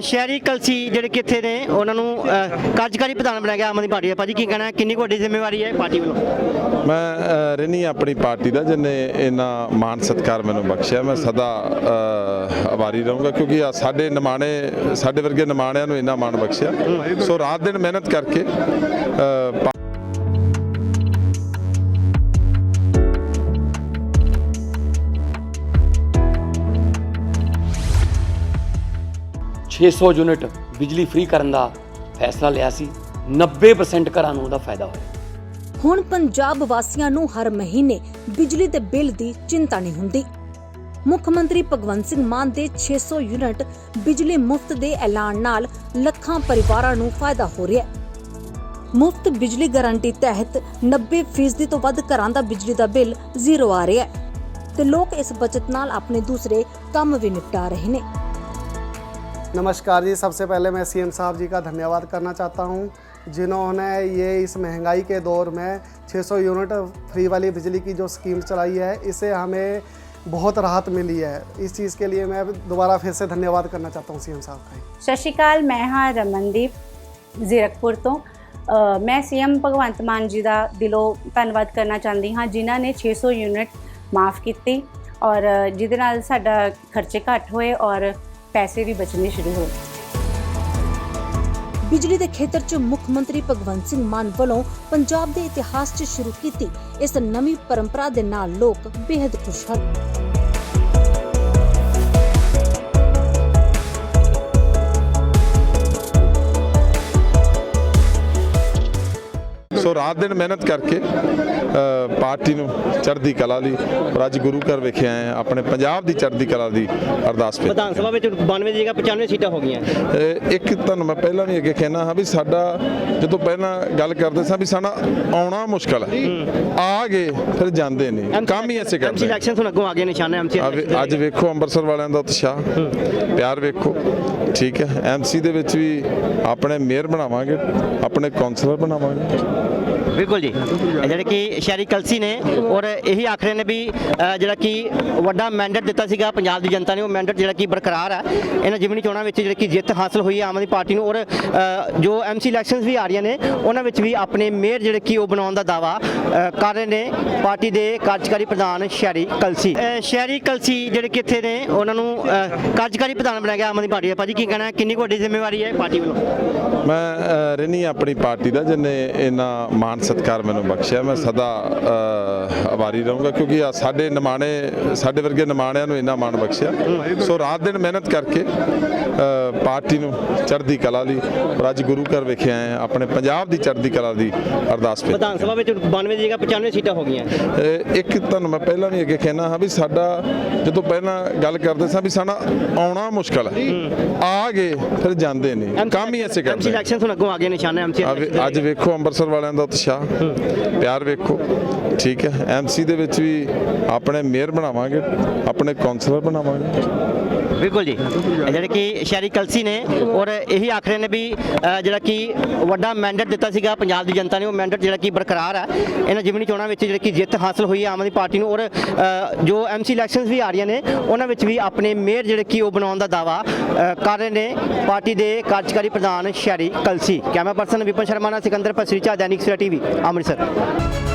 ਸ਼ਹਿਰੀ ਕਲਸੀ ਜਿਹੜੇ ਕਿੱਥੇ ਨੇ ਉਹਨਾਂ ਨੂੰ ਕਾਰਜਕਾਰੀ ਪ੍ਰਧਾਨ ਬਣਾਇਆ ਗਿਆ ਆਮ ਆਦਮੀ ਪਾਰਟੀ ਦਾ। ਭਾਜੀ ਕੀ ਕਹਿਣਾ? ਕਿੰਨੀ ਵੱਡੀ ਜ਼ਿੰਮੇਵਾਰੀ ਹੈ ਪਾਰਟੀ ਵੱਲੋਂ? ਮੈਂ ਰਹਿਣੀ ਆਪਣੀ ਪਾਰਟੀ ਦਾ ਜਿਨੇ ਇੰਨਾ ਮਾਣ ਸਤਿਕਾਰ ਮੈਨੂੰ ਬਖਸ਼ਿਆ ਮੈਂ ਸਦਾ ਅ, ਆਭਾਰੀ ਰਹੂੰਗਾ ਕਿਉਂਕਿ ਆ ਸਾਡੇ ਨਿਮਾਣੇ ਸਾਡੇ ਵਰਗੇ ਨਿਮਾਣਿਆਂ ਨੂੰ ਇੰਨਾ ਮਾਣ ਬਖਸ਼ਿਆ। ਸੋ ਰਾਤ ਦਿਨ ਮਿਹਨਤ ਕਰਕੇ 600 ਯੂਨਿਟ ਬਿਜਲੀ ਫ੍ਰੀ ਕਰਨ ਦਾ ਫੈਸਲਾ ਲਿਆ ਸੀ। 90% ਘਰਾਂ ਨੂੰ ਉਹਦਾ ਫਾਇਦਾ ਹੋਇਆ। ਹੁਣ ਪੰਜਾਬ ਵਾਸੀਆਂ ਨੂੰ ਹਰ ਮਹੀਨੇ ਬਿਜਲੀ ਦੇ ਬਿੱਲ ਦੀ ਚਿੰਤਾ ਨਹੀਂ ਹੁੰਦੀ। ਮੁੱਖ ਮੰਤਰੀ ਭਗਵੰਤ ਸਿੰਘ ਮਾਨ ਦੇ 600 ਯੂਨਿਟ ਬਿਜਲੀ ਮੁਫਤ ਦੇ ਐਲਾਨ ਨਾਲ ਲੱਖਾਂ ਪਰਿਵਾਰਾਂ ਨੂੰ ਫਾਇਦਾ ਹੋ ਰਿਹਾ ਹੈ। ਮੁਫਤ ਬਿਜਲੀ ਗਾਰੰਟੀ ਤਹਿਤ 90% ਤੋਂ ਵੱਧ ਘਰਾਂ ਦਾ ਬਿਜਲੀ ਦਾ ਬਿੱਲ ਜ਼ੀਰੋ ਆ ਰਿਹਾ ਹੈ ਤੇ ਲੋਕ ਇਸ ਬਚਤ ਨਾਲ ਆਪਣੇ ਦੂਸਰੇ ਕੰਮ ਵੀ ਨਿਪਟਾ ਰਹੇ ਨੇ। नमस्कार जी सबसे पहले मैं सीएम साहब जी का धन्यवाद करना चाहता हूं जिन्होंने ये इस महंगाई के दौर में 600 यूनिट फ्री वाली बिजली की जो स्कीम चलाई है इससे हमें बहुत राहत मिली है इस चीज़ के लिए मैं दोबारा फिर से धन्यवाद करना चाहता हूं सीएम साहब का ਸਤਿ ਸ਼੍ਰੀ ਅਕਾਲ ਮੈਂ ਹਾਂ ਰਮਨਦੀਪ ਜ਼ੀਰਕਪੁਰ ਤੋਂ ਅ, ਮੈਂ ਸੀਐਮ ਭਗਵੰਤ ਮਾਨ ਜੀ ਦਾ ਦਿਲੋਂ ਧੰਨਵਾਦ ਕਰਨਾ ਚਾਹੁੰਦੀ ਹਾਂ ਜਿਨ੍ਹਾਂ ਨੇ 600 ਯੂਨਿਟ ਮਾਫ ਕੀਤੀ ਔਰ ਅ, ਜਿਹਦੇ ਨਾਲ ਸਾਡਾ ਖਰਚੇ ਘੱਟ ਹੋਏ ਔਰ ਪੈਸੇ ਵੀ ਬਚਣੇ ਸ਼ੁਰੂ ਹੋਏ ਬਿਜਲੀ ਦੇ ਖੇਤਰ 'ਚ ਮੁੱਖ ਮੰਤਰੀ ਭਗਵੰਤ ਸਿੰਘ ਮਾਨ ਵੱਲੋਂ ਪੰਜਾਬ ਦੇ ਇਤਿਹਾਸ 'ਚ ਸ਼ੁਰੂ ਕੀਤੀ ਇਸ ਨਵੀਂ ਪਰੰਪਰਾ ਦੇ ਨਾਲ ਲੋਕ ਬੇहद ਖੁਸ਼ ਹਨ। ਰਾਤ ਦਿਨ ਮਿਹਨਤ ਕਰਕੇ ਪਾਰਟੀ ਨੂੰ ਚੜ੍ਹਦੀ ਕਲਾ ਲਈ ਔਰ ਅੱਜ ਗੁਰੂ ਘਰ ਵਿਖੇ ਆਏ ਆਪਣੇ ਪੰਜਾਬ ਦੀ ਚੜ੍ਹਦੀ ਕਲਾ ਦੀ ਅਰਦਾਸ ਵਿਧਾਨ ਵਿੱਚ ਸਭਾ ਵਿੱਚ 92 ਦੀ ਜਗ੍ਹਾ 95 ਸੀਟਾਂ ਹੋ ਗਈਆਂ। ਇੱਕ ਤੁਹਾਨੂੰ ਮੈਂ ਪਹਿਲਾਂ ਵੀ ਅੱਗੇ ਕਹਿਣਾ ਹਾਂ ਵੀ ਸਾਡਾ ਜਦੋਂ ਪਹਿਲਾਂ ਗੱਲ ਕਰਦੇ ਸਾਂ ਵੀ ਸਾਡਾ ਆਉਣਾ ਮੁਸ਼ਕਲ ਹੈ। ਆ ਗਏ ਫਿਰ ਜਾਂਦੇ ਨਹੀਂ। ਕੰਮ ਹੀ ਐਸੇ ਐਮਸੀ ਕਰਦੇ ਇਲੈਕਸ਼ਨ ਹੁਣ ਅੱਗੋਂ ਆ ਗਏ ਨਿਸ਼ਾਨਾ ਐਮਸੀ ਅੱਜ ਵੇਖੋ ਅੰਮ੍ਰਿਤਸਰ ਵਾਲਿਆਂ ਦਾ ਉਤਸ਼ਾਹ। ਪਿਆਰ ਵੇਖੋ। ਠੀਕ ਹੈ ਐਮਸੀ ਦੇ ਵਿੱਚ ਵੀ ਆਪਣੇ ਮੇਅਰ ਬਣਾਵਾਂਗੇ ਆਪਣੇ ਕਾਉਂਸਲਰ ਬਣਾਵਾਂਗੇ। ਬਿਲਕੁਲ ਜੀ। ਜਿਹੜੇ ਕਿ ਸ਼ਹਿਰੀ ਕਲਸੀ ਨੇ ਔਰ ਇਹੀ ਆਖ ਰਹੇ ਨੇ ਵੀ ਜਿਹੜਾ ਕਿ ਵੱਡਾ ਮੈਂਡੇਟ ਦਿੱਤਾ ਸੀਗਾ ਪੰਜਾਬ ਦੀ ਜਨਤਾ ਨੇ ਉਹ ਮੈਂਡੇਟ ਜਿਹੜਾ ਕਿ ਬਰਕਰਾਰ ਹੈ ਇਹਨਾਂ ਜਿਮਨੀ ਚੋਣਾਂ ਵਿੱਚ ਜਿਹੜੀ ਕਿ ਜਿੱਤ ਹਾਸਲ ਹੋਈ ਹੈ ਆਮ ਆਦਮੀ ਪਾਰਟੀ ਨੂੰ ਔਰ ਅ, ਜੋ ਐਮਸੀ ਇਲੈਕਸ਼ਨਸ ਵੀ ਆ ਰਹੀਆਂ ਨੇ ਉਹਨਾਂ ਵਿੱਚ ਵੀ ਆਪਣੇ ਮੇਅਰ ਜਿਹੜੇ ਕਿ ਉਹ ਬਣਾਉਣ ਦਾ ਦਾਵਾ ਕਰ ਰਹੇ ਨੇ ਪਾਰਟੀ ਦੇ ਕਾਰਜਕਾਰੀ ਪ੍ਰਧਾਨ ਸ਼ਹਿਰੀ ਕਲਸੀ। ਸ਼ਹਿਰੀ ਕਲਸੀ ਜਿਹੜੇ ਕਿ ਇੱਥੇ ਨੇ ਉਹਨਾਂ ਨੂੰ ਕਾਰਜਕਾਰੀ ਪ੍ਰਧਾਨ ਬਣਾਇਆ ਗਿਆ ਆਮ ਆਦਮੀ ਪਾਰਟੀ ਦਾ। ਭਾਜੀ ਕੀ ਕਹਿਣਾ ਕਿੰਨੀ ਕੁ ਵੱਡੀ ਜ਼ਿੰਮੇਵਾਰੀ ਹੈ ਪਾਰਟੀ ਵੱਲੋਂ? ਮੈਂ ਅ, ਰਹਿਣੀ ਆਪਣੀ ਪਾਰਟੀ ਦਾ ਜਿਨੇ ਇਹਨਾਂ ਮਾਣ ਸਤਿਕਾਰ ਮੈਨੂੰ ਬਖਸ਼ਿਆ। ਮੈਂ ਸਦਾ ਅ, ਆਭਾਰੀ ਰਹੂੰਗਾ ਕਿਉਂਕਿ ਆ ਸਾਡੇ ਨਿਮਾਣੇ ਸਾਡੇ ਵਰਗੇ ਨਿਮਾਣਿਆਂ ਨੂੰ ਇੰਨਾ ਮਾਣ ਬਖਸ਼ਿਆ। ਸੋ ਰਾਤ ਦਿਨ ਮਿਹਨਤ ਕਰਕੇ ਪਾਰਟੀ ਨੂੰ ਚੜ੍ਹਦੀ ਕਲਾ ਲਈ ਔਰ ਅੱਜ ਗੁਰੂ ਘਰ ਵਿਖੇ ਆਏ ਆਪਣੇ ਪੰਜਾਬ ਦੀ ਚੜ੍ਹਦੀ ਕਲਾ ਦੀ ਅਰਦਾਸ ਵਿੱਚ ਵਿਧਾਨ ਸਭਾ ਵਿੱਚ 92 ਦੀ ਜਗ੍ਹਾ 95 ਸੀਟਾਂ ਹੋ ਗਈਆਂ। ਇੱਕ ਤੁਹਾਨੂੰ ਮੈਂ ਪਹਿਲਾਂ ਵੀ ਅੱਗੇ ਕਹਿਣਾ ਹਾਂ ਵੀ ਸਾਡਾ ਜਦੋਂ ਪਹਿਲਾਂ ਗੱਲ ਕਰਦੇ ਸਾਂ ਵੀ ਸਾਡਾ ਆਉਣਾ ਮੁਸ਼ਕਲ ਹੈ। ਆ ਗਏ ਫਿਰ ਜਾਂਦੇ ਨਹੀਂ। ਕੰਮ ਹੀ ਐਸੇ ਐਮਸੀ ਕਰਦੇ ਇਲੈਕਸ਼ਨ ਹੁਣ ਅੱਗੋਂ ਆ ਗਏ ਨਿਸ਼ਾਨਾ ਐਮਸੀ ਆ ਵੇ- ਅੱਜ ਵੇਖੋ ਅੰਮ੍ਰਿਤਸਰ ਵਾਲਿਆਂ ਦਾ ਉਤਸ਼ਾਹ ਪਿਆਰ ਵੇਖੋ ਠੀਕ ਹੈ? ਐਮਸੀ ਦੇ ਵਿੱਚ ਵੀ ਆਪਣੇ ਮੇਅਰ ਬਣਾਵਾਂਗੇ ਆਪਣੇ ਕਾਉਂਸਲਰ ਬਣਾਵਾਂਗੇ। ਬਿਲਕੁਲ ਜੀ। ਜਿਹੜੇ ਕਿ ਸ਼ਹਿਰੀ ਕਲਸੀ ਨੇ ਔਰ ਇਹੀ ਆਖ ਰਹੇ ਨੇ ਵੀ ਜਿਹੜਾ ਕਿ ਵੱਡਾ ਮੈਂਡੇਟ ਦਿੱਤਾ ਸੀਗਾ ਪੰਜਾਬ ਦੀ ਜਨਤਾ ਨੇ ਉਹ ਮੈਂਡੇਟ ਜਿਹੜਾ ਕਿ ਬਰਕਰਾਰ ਹੈ। ਇਹਨਾਂ ਜਿਮਨੀ ਚੋਣਾਂ ਵਿੱਚ ਜਿਹੜੀ ਕਿ ਜਿੱਤ ਹਾਸਲ ਹੋਈ ਹੈ ਆਮ ਆਦਮੀ ਪਾਰਟੀ ਨੂੰ ਔਰ ਅ, ਜੋ ਐਮਸੀ ਇਲੈਕਸ਼ਨਸ ਵੀ ਆ ਰਹੀਆਂ ਨੇ ਉਹਨਾਂ ਵਿੱਚ ਵੀ ਆਪਣੇ ਮੇਅਰ ਜਿਹੜੇ ਕਿ ਉਹ ਬਣਾਉਣ ਦਾ ਦਾਵਾ ਕਰ ਰਹੇ ਨੇ ਪਾਰਟੀ ਦੇ ਕਾਰਜਕਾਰੀ ਪ੍ਰਧਾਨ ਸ਼ਹਿਰੀ ਕਲਸੀ। ਕੈਮਰਾ ਪਰਸਨ ਵਿਪਨ ਸ਼ਰਮਾ ਨਾਲ ਸਿਕੰਦਰ ਪਸਰੀਚਾ ਦੈਨਿਕ ਸਵੇਰਾ ਟੀਵੀ ਅੰਮ੍ਰਿਤਸਰ।